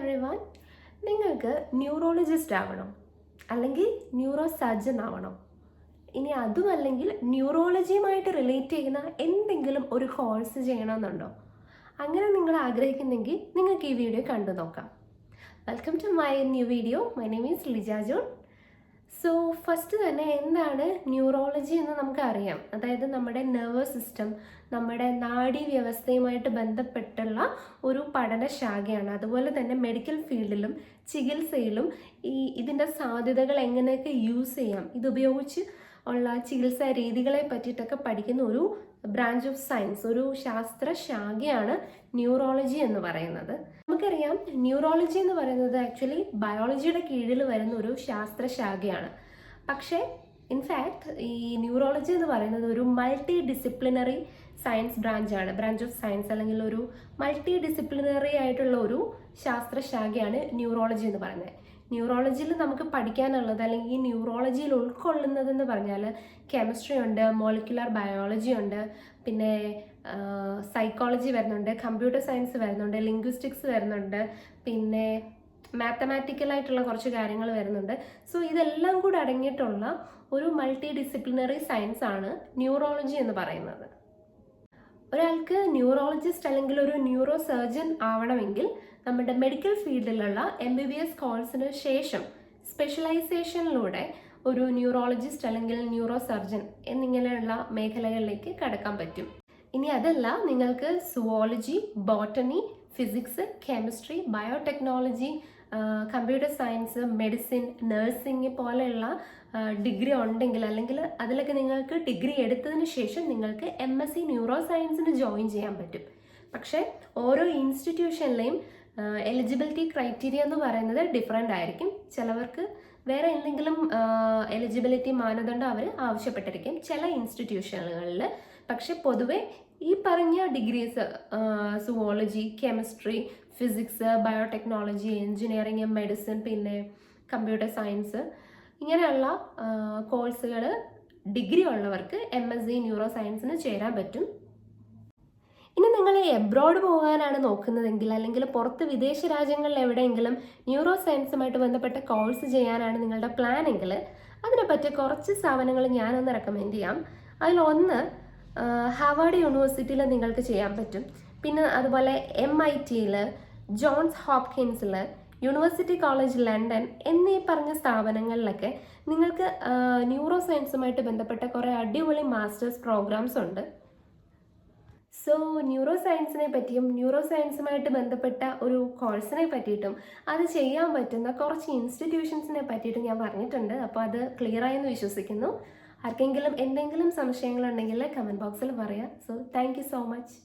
Every one നിങ്ങൾക്ക് neurologist ആവണം അല്ലെങ്കിൽ ന്യൂറോ സർജൻ ആവണം. ഇനി അതുമല്ലെങ്കിൽ ന്യൂറോളജിയുമായിട്ട് റിലേറ്റ് ചെയ്യുന്ന എന്തെങ്കിലും ഒരു കോഴ്സ് ചെയ്യണമെന്നുണ്ടോ? അങ്ങനെ നിങ്ങൾ ആഗ്രഹിക്കുന്നെങ്കിൽ നിങ്ങൾക്ക് ഈ വീഡിയോ കണ്ടു നോക്കാം. Welcome to my new video my name is Lija John so first തന്നെ എന്താണ് ന്യൂറോളജി എന്ന് നമുക്കറിയാം അതായത് നമ്മുടെ നെർവസ് സിസ്റ്റം നമ്മുടെ നാഡി വ്യവസ്ഥയുമായിട്ട് ബന്ധപ്പെട്ടുള്ള ഒരു പഠനശാഖയാണ്. അതുപോലെ തന്നെ മെഡിക്കൽ ഫീൽഡിലും ചികിത്സയിലും ഈ ഇതിന്റെ സാധ്യതകൾ എങ്ങനെയൊക്കെ യൂസ് ചെയ്യാം. ഇതുപയോഗിച്ച് ഉള്ള ചികിത്സാ രീതികളെ പറ്റിയിട്ടൊക്കെ പഠിക്കുന്ന ഒരു ബ്രാഞ്ച് ഓഫ് സയൻസ് ഒരു ശാസ്ത്ര ശാഖയാണ് ന്യൂറോളജി എന്ന് പറയുന്നത്. നമുക്കറിയാം ന്യൂറോളജി എന്ന് പറയുന്നത് ആക്ച്വലി ബയോളജിയുടെ കീഴിൽ വരുന്ന ഒരു ശാസ്ത്ര ശാഖയാണ് പക്ഷേ ഇൻഫാക്ട് ഈ ന്യൂറോളജി എന്ന് പറയുന്നത് ഒരു മൾട്ടി ഡിസിപ്ലിനറി സയൻസ് ബ്രാഞ്ചാണ് ബ്രാഞ്ച് ഓഫ് സയൻസ് അല്ലെങ്കിൽ ഒരു മൾട്ടി ഡിസിപ്ലിനറി ആയിട്ടുള്ള ഒരു ശാസ്ത്ര ശാഖയാണ് ന്യൂറോളജി എന്ന് പറയുന്നത്. ന്യൂറോളജിയിൽ നമുക്ക് പഠിക്കാനുള്ളത് അല്ലെങ്കിൽ ഈ ന്യൂറോളജിയിൽ ഉൾക്കൊള്ളുന്നതെന്ന് പറഞ്ഞാൽ കെമിസ്ട്രി ഉണ്ട് മോളിക്കുലർ ബയോളജി ഉണ്ട് പിന്നെ സൈക്കോളജി വരുന്നുണ്ട് കമ്പ്യൂട്ടർ സയൻസ് വരുന്നുണ്ട് ലിംഗ്വിസ്റ്റിക്സ് വരുന്നുണ്ട് പിന്നെ മാത്തമാറ്റിക്കലായിട്ടുള്ള കുറച്ച് കാര്യങ്ങൾ വരുന്നുണ്ട്. സോ ഇതെല്ലാം കൂടെ അടങ്ങിയിട്ടുള്ള ഒരു മൾട്ടി ഡിസിപ്ലിനറി സയൻസ് ആണ് ന്യൂറോളജി എന്ന് പറയുന്നത്. ഒരാൾക്ക് ന്യൂറോളജിസ്റ്റ് അല്ലെങ്കിൽ ഒരു ന്യൂറോ സർജൻ ആവണമെങ്കിൽ നമ്മുടെ മെഡിക്കൽ ഫീൽഡിലുള്ള എം ബി ബി എസ് കോഴ്സിന് ശേഷം സ്പെഷ്യലൈസേഷനിലൂടെ ഒരു ന്യൂറോളജിസ്റ്റ് അല്ലെങ്കിൽ ന്യൂറോ സർജൻ എന്നിങ്ങനെയുള്ള മേഖലകളിലേക്ക് കടക്കാൻ പറ്റും. ഇനി അതല്ല നിങ്ങൾക്ക് zoology botany physics chemistry biotechnology computer science medicine nursing പോലെയുള്ള ഡിഗ്രി ഉണ്ടെങ്കിൽ അല്ലെങ്കിൽ അതിലൊക്കെ നിങ്ങൾക്ക് ഡിഗ്രി എടുത്തതിന് ശേഷം നിങ്ങൾക്ക് എം എസ് സി ന്യൂറോ സയൻസിന് ജോയിൻ ചെയ്യാൻ പറ്റും. പക്ഷേ ഓരോ ഇൻസ്റ്റിറ്റ്യൂഷനിലെയും എലിജിബിലിറ്റി ക്രൈറ്റീരിയ എന്ന് പറയുന്നത് ഡിഫറെന്റ് ആയിരിക്കും. ചിലവർക്ക് വേറെ എന്തെങ്കിലും എലിജിബിലിറ്റി മാനദണ്ഡം അവർ ആവശ്യപ്പെട്ടിരിക്കും ചില ഇൻസ്റ്റിറ്റ്യൂഷനുകളിൽ പക്ഷെ പൊതുവെ ഈ പറഞ്ഞ degrees zoology chemistry physics biotechnology engineering medicine പിന്നെ കമ്പ്യൂട്ടർ സയൻസ് ഇങ്ങനെയുള്ള കോഴ്സുകൾ ഡിഗ്രി ഉള്ളവർക്ക് എം എസ് സി ന്യൂറോ സയൻസിന് ചേരാൻ പറ്റും. ഇനി നിങ്ങൾ എബ്രോഡ് പോകാനാണ് നോക്കുന്നതെങ്കിൽ അല്ലെങ്കിൽ പുറത്ത് വിദേശ രാജ്യങ്ങളിൽ എവിടെയെങ്കിലും ന്യൂറോ സയൻസുമായിട്ട് ബന്ധപ്പെട്ട കോഴ്സ് ചെയ്യാനാണ് നിങ്ങളുടെ പ്ലാൻ എങ്കിൽ അതിനെപ്പറ്റി കുറച്ച് സ്ഥാപനങ്ങൾ ഞാനൊന്ന് റെക്കമെൻഡ് ചെയ്യാം. അതിലൊന്ന് ഹാവാർഡ് യൂണിവേഴ്സിറ്റിയിൽ നിങ്ങൾക്ക് ചെയ്യാൻ പറ്റും. പിന്നെ അതുപോലെ എം ഐ ടിയിൽ ജോൺസ് ഹോപ്കിൻസിൽ യൂണിവേഴ്സിറ്റി കോളേജ് ലണ്ടൻ എന്നീ പറഞ്ഞ സ്ഥാപനങ്ങളിലൊക്കെ നിങ്ങൾക്ക് ന്യൂറോ സയൻസുമായിട്ട് ബന്ധപ്പെട്ട കുറേ അടിപൊളി മാസ്റ്റേഴ്സ് പ്രോഗ്രാംസ് ഉണ്ട്. സോ ന്യൂറോ സയൻസിനെ പറ്റിയും ന്യൂറോ സയൻസുമായിട്ട് ബന്ധപ്പെട്ട ഒരു കോഴ്സിനെ പറ്റിയിട്ടും അത് ചെയ്യാൻ പറ്റുന്ന കുറച്ച് ഇൻസ്റ്റിറ്റ്യൂഷൻസിനെ പറ്റിയിട്ടും ഞാൻ പറഞ്ഞിട്ടുണ്ട്. അപ്പോൾ അത് ക്ലിയർ ആയെന്ന് വിശ്വസിക്കുന്നു. ആർക്കെങ്കിലും എന്തെങ്കിലും സംശയങ്ങളുണ്ടെങ്കിൽ കമന്റ് ബോക്സിൽ പറയാം. So thank so much.